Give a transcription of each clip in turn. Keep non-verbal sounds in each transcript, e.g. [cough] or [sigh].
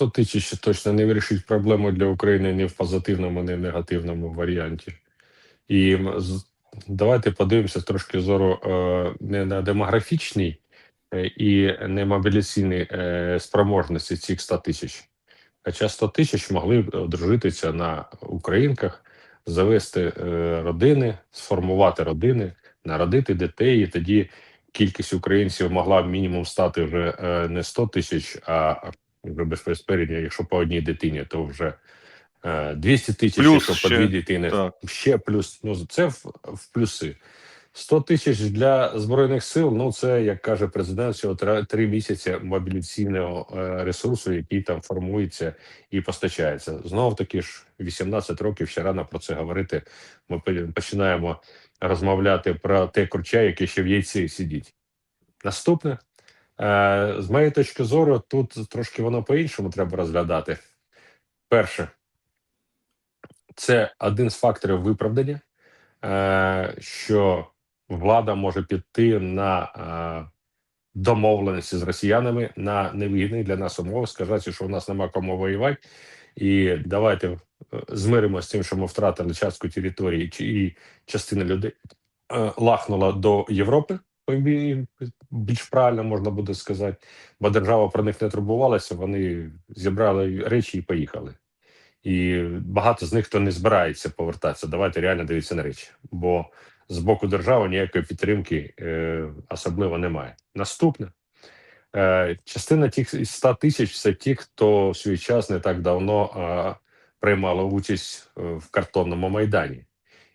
100 тисяч точно не вирішить проблему для України ні в позитивному, ні в негативному варіанті. І давайте подивимося трошки зору е, не на демографічний е, і не мобіляційні е, спроможності цих 100 тисяч. Хоча 100 тисяч могли б одружитися на українках, завести родини, сформувати родини, народити дітей, і тоді кількість українців могла мінімум стати вже не 100 тисяч, а вже безпосередньо, якщо по одній дитині, то вже е, 200 тисяч, Плюс якщо по дві дитини, так. ще плюс. Ну це в, в плюси. 100 тисяч для збройних сил. Ну це як каже президент, всього три, місяці мобіляційного е, ресурсу, який там формується і постачається. Знову таки ж 18 років ще рано про це говорити. Ми починаємо розмовляти про те курча, яке ще в яйці сидить. Наступне, е, з моєї точки зору, тут трошки воно по-іншому треба розглядати. Перше, це один з факторів виправдання, е, що влада може піти на е, домовленості з росіянами на невигідних для нас умови, сказати, що у нас нема кому воювати, і давайте е, змиримося з тим, що ми втратили частку території і частина людей е, лахнула до Європи. Бі- Більш правильно можна буде сказати, бо держава про них не турбувалася. Вони зібрали речі і поїхали. І багато з них хто не збирається повертатися. Давайте реально дивитися на речі, бо з боку держави ніякої підтримки е, особливо немає. Наступне е, частина тих із 100 тисяч це ті, хто в свій час не так давно е, приймали участь е, в картонному майдані,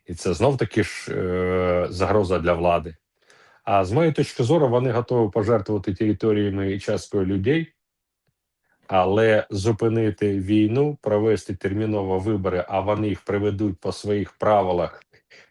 і це знов таки ж е, загроза для влади. А з моєї точки зору, вони готові пожертвувати територіями і часткою людей, але зупинити війну, провести терміново вибори, а вони їх приведуть по своїх правилах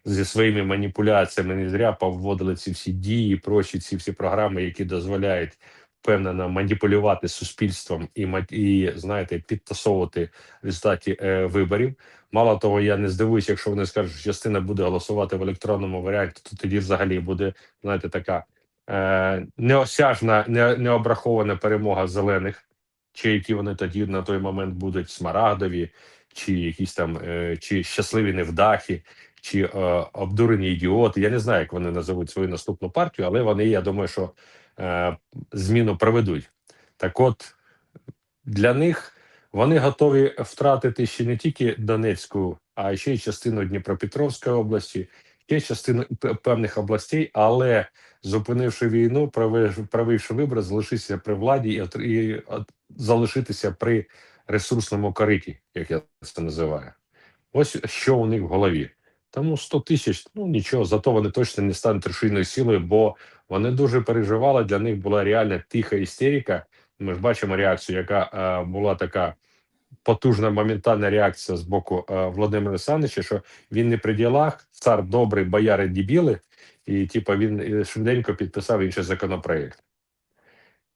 зі своїми маніпуляціями. Не зря повводили ці всі дії, прощі ці всі програми, які дозволяють впевнено маніпулювати суспільством і і знаєте, підтасовувати в результаті е, виборів. Мало того, я не здивуюся, якщо вони скажуть, що частина буде голосувати в електронному варіанті, то тоді взагалі буде знаєте, така е, неосяжна, не, необрахована перемога зелених, чи які вони тоді на той момент будуть смарагдові, чи якісь там е, чи щасливі невдахи, чи е, обдурені ідіоти. Я не знаю, як вони назовуть свою наступну партію, але вони, я думаю, що зміну проведуть. Так от для них вони готові втратити ще не тільки Донецьку, а ще й частину Дніпропетровської області, ще частину певних областей, але зупинивши війну, провівши вибори, залишитися при владі і, і залишитися при ресурсному кориті, як я це називаю. Ось що у них в голові. Тому 100 тисяч, ну нічого, зато вони точно не стануть рушійною силою, бо вони дуже переживали. Для них була реальна тиха істерика. Ми ж бачимо реакцію, яка е, була така потужна моментальна реакція з боку е, Володимира Олександровича, що він не при ділах, цар добрий, бояри дібіли, і типу, він е, швиденько підписав інший законопроект.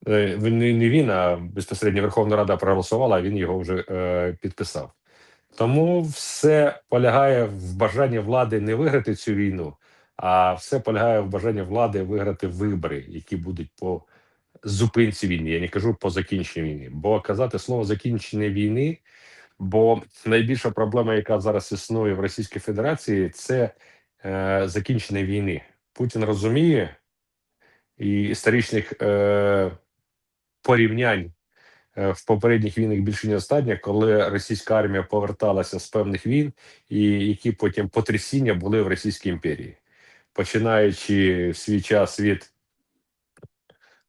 Е, не він, а безпосередньо Верховна Рада проголосувала, а він його вже е, підписав. Тому все полягає в бажанні влади не виграти цю війну, а все полягає в бажанні влади виграти вибори, які будуть по зупинці війни. Я не кажу по закінченню війни. Бо казати слово закінчення війни, бо найбільша проблема, яка зараз існує в Російській Федерації, це е, закінчення війни. Путін розуміє і історичних е, порівнянь в попередніх війнах більше не остання, коли російська армія поверталася з певних війн, і які потім потрясіння були в Російській імперії, починаючи свій час від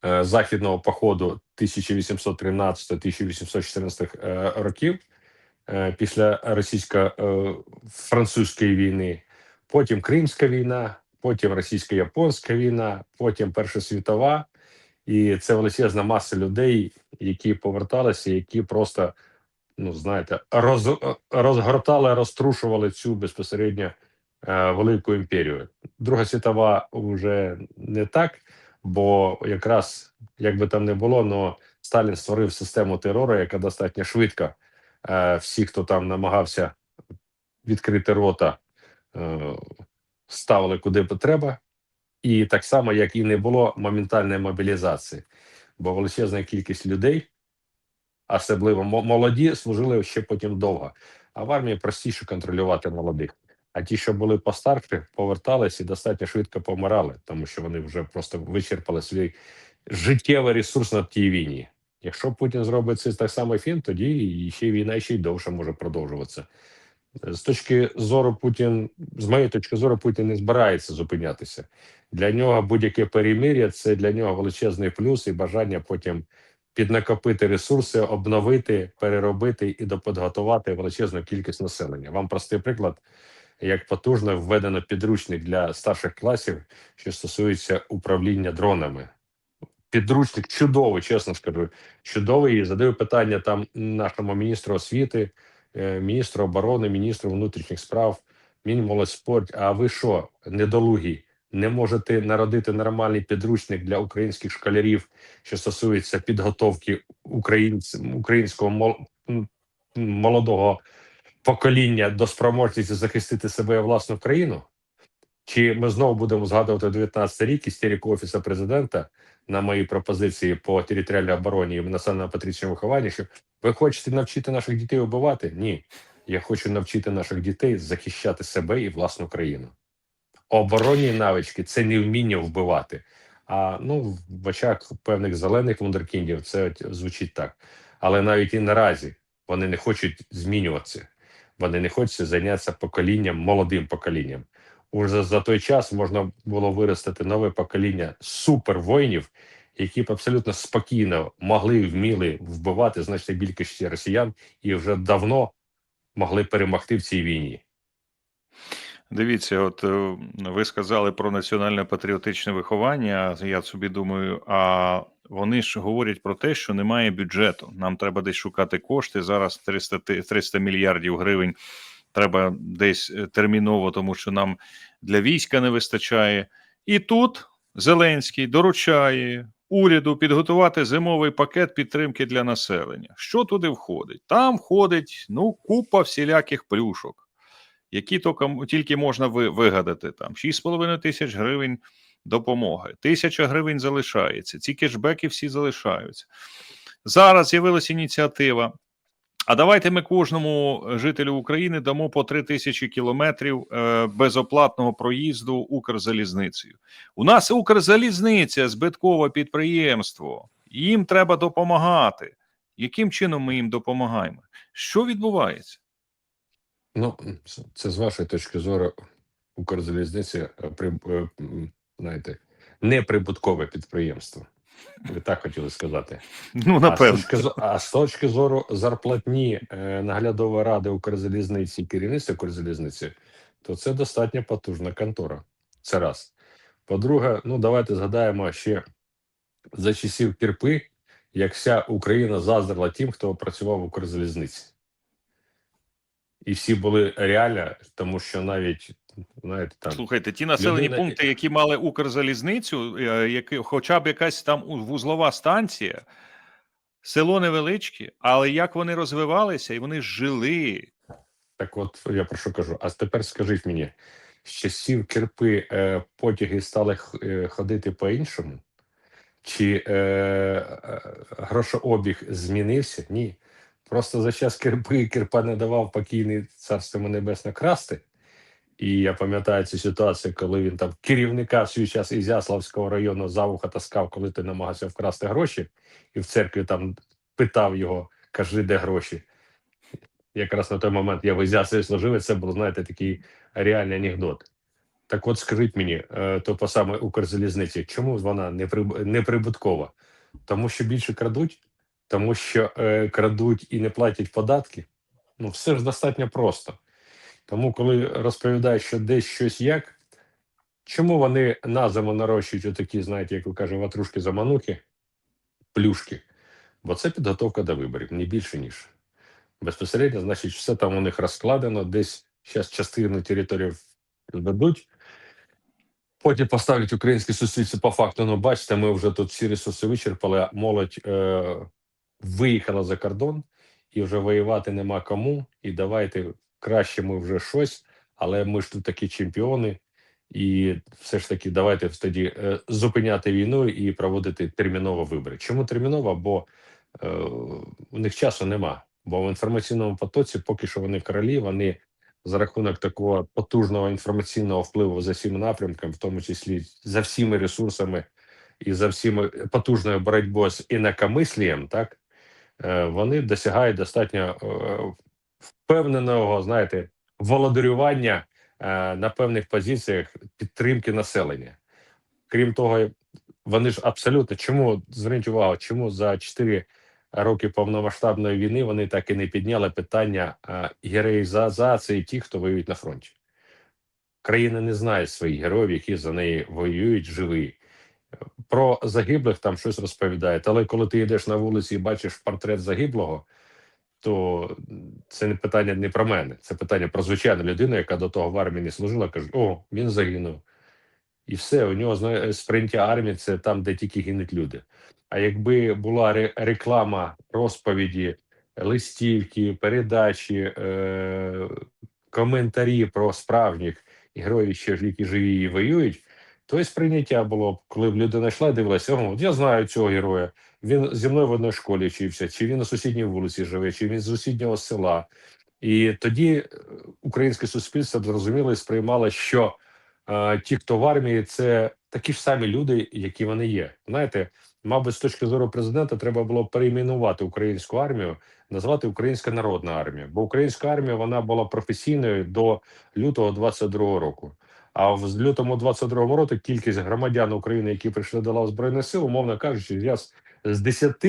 е, західного походу 1813-1814 е, років е, після російсько-французької війни, потім Кримська війна, потім російсько-японська війна, потім Перша світова, і це величезна маса людей, які поверталися, які просто, ну знаєте, роз, розгортали, розтрушували цю безпосередньо е, велику імперію. Друга світова вже не так, бо якраз як би там не було, но Сталін створив систему терору, яка достатньо швидко е, всі, хто там намагався відкрити рота, е, ставили куди треба. І так само, як і не було моментальної мобілізації, бо величезна кількість людей особливо молоді, служили ще потім довго. А в армії простіше контролювати молодих. А ті, що були постарші, повертались і достатньо швидко помирали, тому що вони вже просто вичерпали свій життєвий ресурс на тій війні. Якщо Путін зробить це так само фін, тоді ще війна ще й довше може продовжуватися. З точки зору Путін, з моєї точки зору, Путін не збирається зупинятися. Для нього будь-яке перемир'я це для нього величезний плюс і бажання потім піднакопити ресурси, обновити, переробити і доподготувати величезну кількість населення. Вам простий приклад, як потужно введено підручник для старших класів, що стосується управління дронами. Підручник чудовий, чесно скажу, чудовий. І задаю питання там нашому міністру освіти, е, міністру оборони, міністру внутрішніх справ, Мінмолодьспорт. А ви що, недолугі, не можете народити нормальний підручник для українських школярів, що стосується підготовки українць, українського мол- молодого покоління до спроможності захистити себе і власну країну? Чи ми знову будемо згадувати 19 рік істерику офісу президента на мої пропозиції по територіальній обороні і національно-патріотичному вихованню, що ви хочете навчити наших дітей вбивати? Ні. Я хочу навчити наших дітей захищати себе і власну країну. Оборонні навички це не вміння вбивати. А ну в очах певних зелених вундеркіндів це звучить так. Але навіть і наразі вони не хочуть змінюватися. Вони не хочуть зайнятися поколінням, молодим поколінням. Уже за той час можна було виростити нове покоління супервоїнів, які б абсолютно спокійно могли вміли вбивати значно більшості росіян і вже давно могли перемогти в цій війні. Дивіться, от е, ви сказали про національне патріотичне виховання. Я собі думаю, а вони ж говорять про те, що немає бюджету. Нам треба десь шукати кошти. Зараз 300, ти- 300 мільярдів гривень треба десь е, терміново, тому що нам для війська не вистачає. І тут Зеленський доручає уряду підготувати зимовий пакет підтримки для населення. Що туди входить? Там входить ну купа всіляких плюшок які тільки, можна вигадати там 6,5 тисяч гривень допомоги. Тисяча гривень залишається. Ці кешбеки всі залишаються. Зараз з'явилася ініціатива. А давайте ми кожному жителю України дамо по 3 тисячі кілометрів е, безоплатного проїзду Укрзалізницею. У нас Укрзалізниця збиткове підприємство. Їм треба допомагати. Яким чином ми їм допомагаємо? Що відбувається? Ну, це- з вашої точки зору Укрзалізниця е, е, знаєте, неприбуткове підприємство. Ви так хотіли сказати. Ну, А з, напевно. точки, а з точки зору зарплатні е, наглядової ради Укрзалізниці і керівництва Укрзалізниці, то це достатньо потужна контора. Це раз. По-друге, ну давайте згадаємо ще за часів Кірпи, як вся Україна заздрила тим, хто працював в Укрзалізниці. І всі були реально, тому що навіть знаєте, там Слухайте, ті населені людина- пункти, які мали Укрзалізницю, е, які, хоча б якась там вузлова станція, село невеличке, але як вони розвивалися, і вони жили. Так от я про що кажу. А тепер скажіть мені, з часів кирпи е, потяги стали е, ходити по-іншому? Чи е, е, грошообіг змінився? Ні. Просто за час кирпи кирпа не давав покійний царство небесно красти. І я пам'ятаю цю ситуацію, коли він там керівника в свій час Ізяславського району за вуха таскав, коли ти намагався вкрасти гроші, і в церкві там питав його, кажи, де гроші якраз на той момент я в Ізяславі служив, і це був, знаєте, такий реальний анекдот. Так от скажіть мені, е, то по саме Укрзалізниці, чому вона не не прибуткова? Тому що більше крадуть, тому що е, крадуть і не платять податки. Ну, все ж достатньо просто. Тому, коли розповідають, що десь щось як, чому вони на нарощують отакі, знаєте, як ви кажете, ватрушки заманухи, плюшки? Бо це підготовка до виборів, не більше ніж безпосередньо, значить, все там у них розкладено, десь зараз частину території здадуть. Потім поставлять українське суспільство по факту. Ну, бачите, ми вже тут всі ресурси вичерпали, молодь е, виїхала за кордон і вже воювати нема кому. І давайте краще ми вже щось, але ми ж тут такі чемпіони. І все ж таки, давайте тоді е, зупиняти війну і проводити терміново вибори. Чому терміново? Бо е, у них часу нема. Бо в інформаційному потоці поки що вони королі, вони за рахунок такого потужного інформаційного впливу за всіма напрямками, в тому числі за всіми ресурсами і за всіми потужною боротьбою з інакомислієм, так е, вони досягають достатньо е, впевненого, знаєте, володарювання е, на певних позиціях підтримки населення. Крім того, вони ж абсолютно чому зверніть увагу, чому за 4 роки повномасштабної війни вони так і не підняли питання е, героїзації тих, хто воюють на фронті. Країна не знає своїх героїв, які за неї воюють живі. Про загиблих там щось розповідають, але коли ти йдеш на вулиці і бачиш портрет загиблого, то це не питання не про мене, це питання про звичайну людину, яка до того в армії не служила, каже: о, він загинув. І все, у нього знає, сприйняття армії це там, де тільки гинуть люди. А якби була ре- реклама розповіді, листівки, передачі, е- коментарі про справжніх героїв, що які живі і воюють, то і сприйняття було б, коли б людина йшла і дивилася, от я знаю цього героя. Він зі мною в одній школі вчився, чи він на сусідній вулиці живе, чи він з сусіднього села. І тоді е, українське суспільство зрозуміло і сприймало, що е, ті, хто в армії, це такі ж самі люди, які вони є. Знаєте, мабуть, з точки зору президента, треба було перейменувати українську армію, назвати Українська народна армія. Бо українська армія вона була професійною до лютого 22-го року. А в лютому 22-му року кількість громадян України, які прийшли до лав збройних сил, умовно кажучи, я з, з 10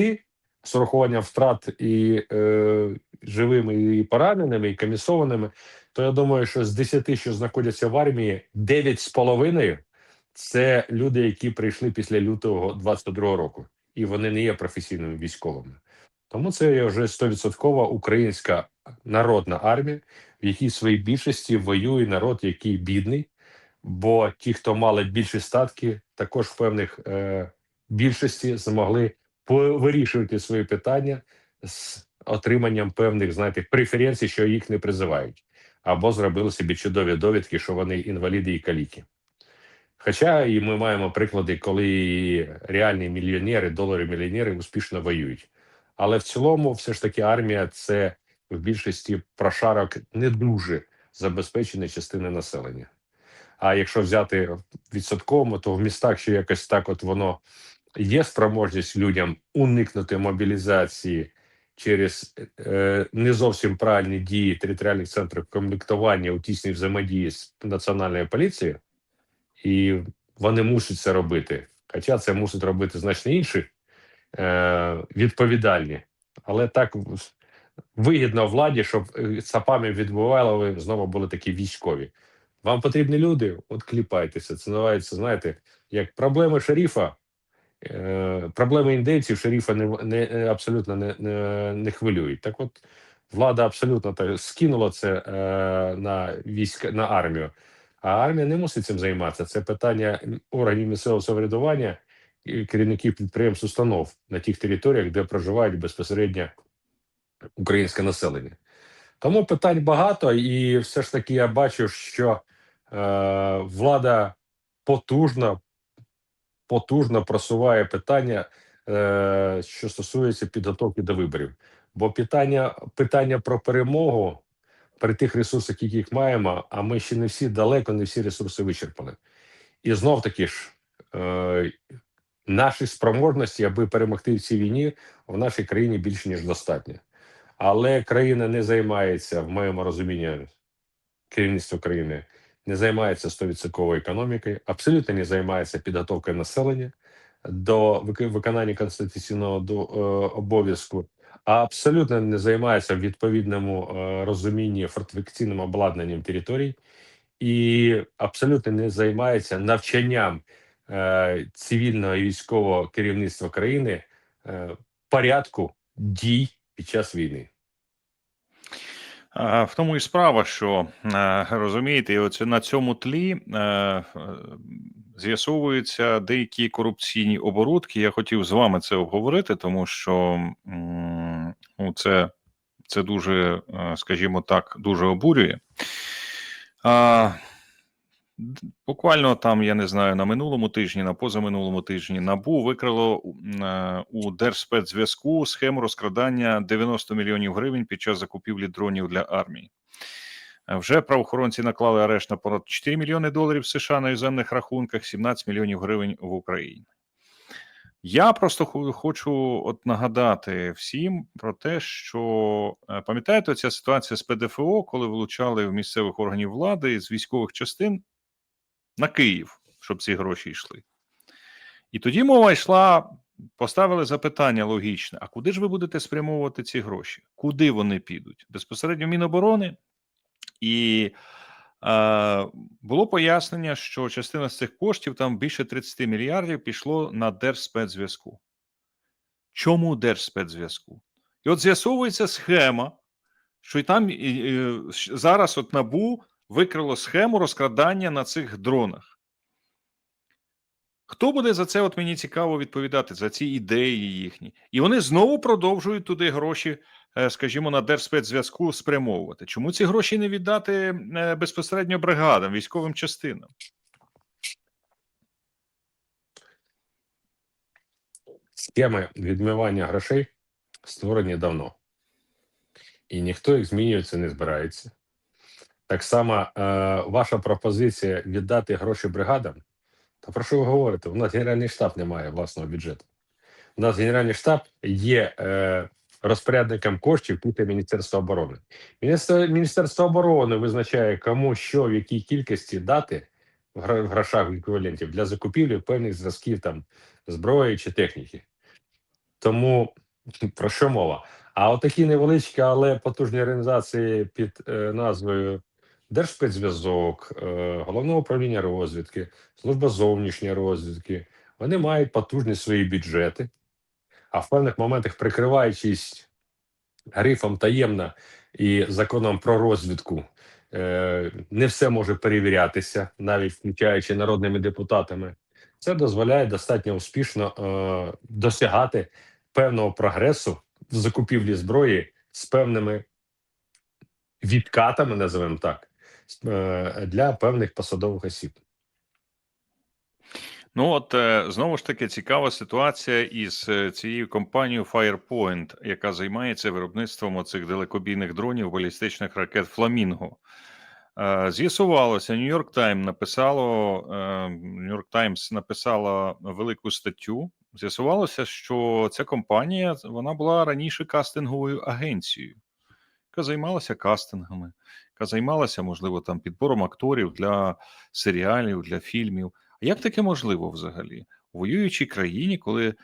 з урахуванням втрат і е, живими, і пораненими, і комісованими, то я думаю, що з 10, що знаходяться в армії, 9 з половиною це люди, які прийшли після лютого 22 року, і вони не є професійними військовими. Тому це є вже 100% українська народна армія, в якій в своїй більшості воює народ, який бідний. Бо ті, хто мали більші статки, також в певних е, більшості змогли вирішувати свої питання з отриманням певних, знаєте, преференцій, що їх не призивають, або зробили собі чудові довідки, що вони інваліди і каліки. Хоча і ми маємо приклади, коли реальні мільйонери, долари мільйонери успішно воюють. Але в цілому, все ж таки, армія це в більшості прошарок не дуже забезпеченої частини населення. А якщо взяти відсотково, то в містах ще якось так, от воно є спроможність людям уникнути мобілізації через е, не зовсім правильні дії територіальних центрів комплектування у тісній взаємодії з національною поліцією, і вони мусять це робити. Хоча це мусять робити значно інші е, відповідальні, але так вигідно владі, щоб е, ЦАПами відбували знову були такі військові. Вам потрібні люди, от кліпайтеся. Це називається, знаєте, як проблеми шерифа, е, проблеми індейців шерифа не, не е, абсолютно не, не, не хвилюють. Так от влада абсолютно так скинула це е, на війська на армію. А армія не мусить цим займатися. Це питання органів місцевого самоврядування і керівників підприємств установ на тих територіях, де проживають безпосередньо українське населення. Тому питань багато, і все ж таки я бачу, що е, влада потужно, потужно просуває питання, е, що стосується підготовки до виборів. Бо питання, питання про перемогу при тих ресурсах, яких маємо, а ми ще не всі далеко, не всі ресурси вичерпали. І знов таки ж е, наші спроможності, аби перемогти в цій війні, в нашій країні більше ніж достатньо. Але країна не займається, в моєму розумінні, керівництво країни не займається 100% економікою, абсолютно не займається підготовкою населення до виконання конституційного е, обов'язку, а абсолютно не займається відповідному е, розумінні фортифікаційним обладнанням територій і абсолютно не займається навчанням е, цивільного і військового керівництва країни порядку дій під час війни. А, В тому і справа, що е, розумієте, і оце на цьому тлі е, е, з'ясовуються деякі корупційні оборудки. Я хотів з вами це обговорити, тому що ну, це, це дуже, е, скажімо так, дуже обурює. Буквально там, я не знаю, на минулому тижні, на позаминулому тижні НАБУ викрило е, у Держспецзв'язку схему розкрадання 90 мільйонів гривень під час закупівлі дронів для армії. Е, Вже правоохоронці наклали арешт на понад 4 мільйони доларів США на іноземних рахунках, 17 мільйонів гривень в Україні. Я просто хочу от нагадати всім про те, що е, пам'ятаєте, ця ситуація з ПДФО, коли влучали в місцевих органів влади з військових частин на Київ, щоб ці гроші йшли. І тоді мова йшла, поставили запитання логічне: а куди ж ви будете спрямовувати ці гроші? Куди вони підуть? Безпосередньо Міноборони. І е, було пояснення, що частина з цих коштів, там більше 30 мільярдів, пішло на Держспецзв'язку. Чому Держспецзв'язку? І от з'ясовується схема, що і там і, і, зараз от НАБУ викрило схему розкрадання на цих дронах. Хто буде за це? От мені цікаво відповідати за ці ідеї їхні. І вони знову продовжують туди гроші, е, скажімо, на Держспецзв'язку спрямовувати. Чому ці гроші не віддати е, безпосередньо бригадам, військовим частинам? Схеми відмивання грошей створені давно, і ніхто їх змінюватися не збирається. Так само е, ваша пропозиція віддати гроші бригадам. Та про що ви говорите? У нас Генеральний штаб не має власного бюджету. У нас Генеральний штаб є е, розпорядником коштів тут є Міністерство оборони. Міністерство, Міністерство оборони визначає, кому що в якій кількості дати в гра- в грошах еквівалентів для закупівлі певних зразків там зброї чи техніки. Тому [laughs] про що мова? А отакі невеличкі, але потужні організації під е, назвою Держспецзв'язок, е, Головне управління розвідки, служба зовнішньої розвідки, вони мають потужні свої бюджети, а в певних моментах, прикриваючись грифом таємно і законом про розвідку, е, не все може перевірятися, навіть включаючи народними депутатами. Це дозволяє достатньо успішно е, досягати певного прогресу в закупівлі зброї з певними відкатами, називаємо так, для певних посадових осіб. Ну от е, знову ж таки цікава ситуація із е, цією компанією Firepoint, яка займається виробництвом оцих далекобійних дронів балістичних ракет Фламінго. Е, З'ясувалося, Нью-Йорк Тайм написало Нью-Йорк Таймс написала велику статтю. З'ясувалося, що ця компанія вона була раніше кастинговою агенцією, яка займалася кастингами, яка займалася, можливо, там підбором акторів для серіалів, для фільмів. А як таке можливо взагалі? У воюючій країні, коли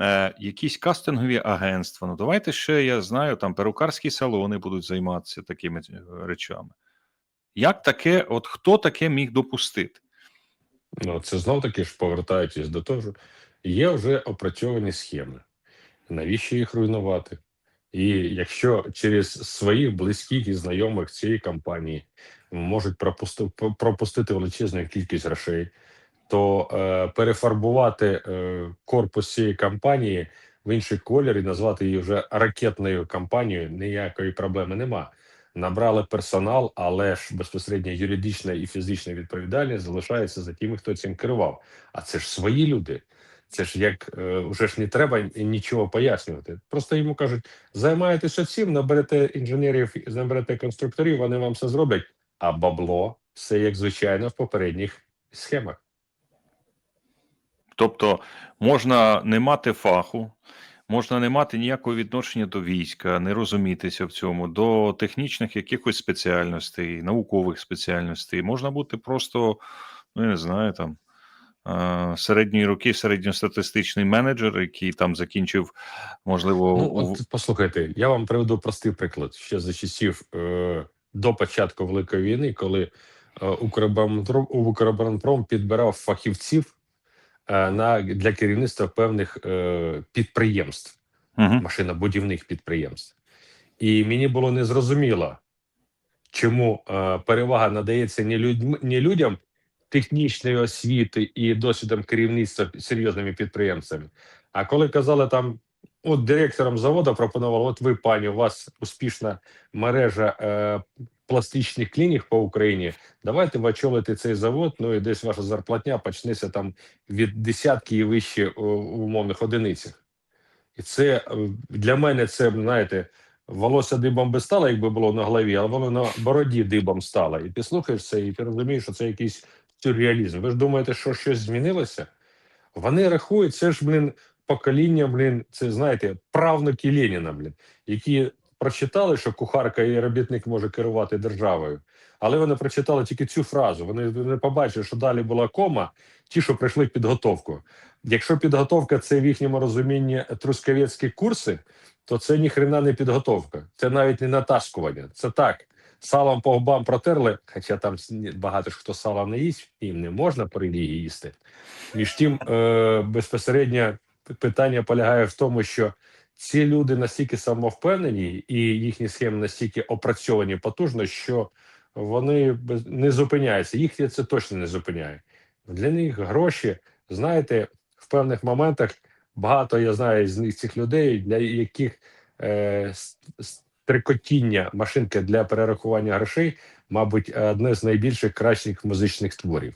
е, якісь кастингові агентства, ну давайте ще я знаю, там перукарські салони будуть займатися такими е, речами. Як таке, от хто таке міг допустити? Ну, це знов таки ж повертаючись до того, є вже опрацьовані схеми. Навіщо їх руйнувати? І якщо через своїх близьких і знайомих цієї компанії можуть пропусти, пропустити величезну кількість грошей, то е, перефарбувати е, корпус цієї компанії в інший колір і назвати її вже ракетною компанією ніякої проблеми нема. Набрали персонал, але ж безпосередньо юридична і фізична відповідальність залишається за тими, хто цим керував. А це ж свої люди. Це ж як е, вже ж не треба нічого пояснювати. Просто йому кажуть: займаєтеся цим, наберете інженерів, наберете конструкторів, вони вам все зроблять. А бабло все як звичайно в попередніх схемах. Тобто можна не мати фаху, можна не мати ніякого відношення до війська, не розумітися в цьому, до технічних якихось спеціальностей, наукових спеціальностей. Можна бути просто, ну я не знаю, там е, середньої роки середньостатистичний менеджер, який там закінчив, можливо, Ну, от послухайте, я вам приведу простий приклад. Ще за часів е, до початку Великої війни, коли е, Укроборонпром, підбирав фахівців е, на для керівництва певних е, підприємств, Мгм. машинобудівних підприємств. І мені було незрозуміло, чому е, перевага надається не людьми, не людям технічної освіти і досвідом керівництва серйозними підприємцями. А коли казали там от директором заводу пропонували: от ви, пані, у вас успішна мережа е, пластичних клінік по Україні. Давайте ви очолите цей завод. Ну і десь ваша зарплатня почнеться там від десятки і вище у умовних одиницях. І це е, для мене це, знаєте, волосся дибом би стало, якби було на голові, але воно на бороді дибом стало. І ти слухаєш це, і ти розумієш, що це якийсь сюрреалізм. Ви ж думаєте, що щось змінилося? Вони рахують, це ж, блін, покоління, блін, це знаєте, правнуки Леніна, блін, які прочитали, що кухарка і робітник може керувати державою. Але вони прочитали тільки цю фразу. Вони не побачили, що далі була кома, ті, що пройшли підготовку. Якщо підготовка це в їхньому розумінні трускавецькі курси, то це ніхрена не підготовка. Це навіть не натаскування. Це так. Салом по губам протерли, хоча там багато ж хто сала не їсть, їм не можна по релігії їсти. Між тим, е, безпосередньо питання полягає в тому, що ці люди настільки самовпевнені і їхні схеми настільки опрацьовані потужно, що вони не зупиняються. Їх це точно не зупиняє. Для них гроші, знаєте, в певних моментах багато я знаю з них цих людей, для яких е, стрикотіння машинки для перерахування грошей, мабуть, одне з найбільших кращих музичних творів.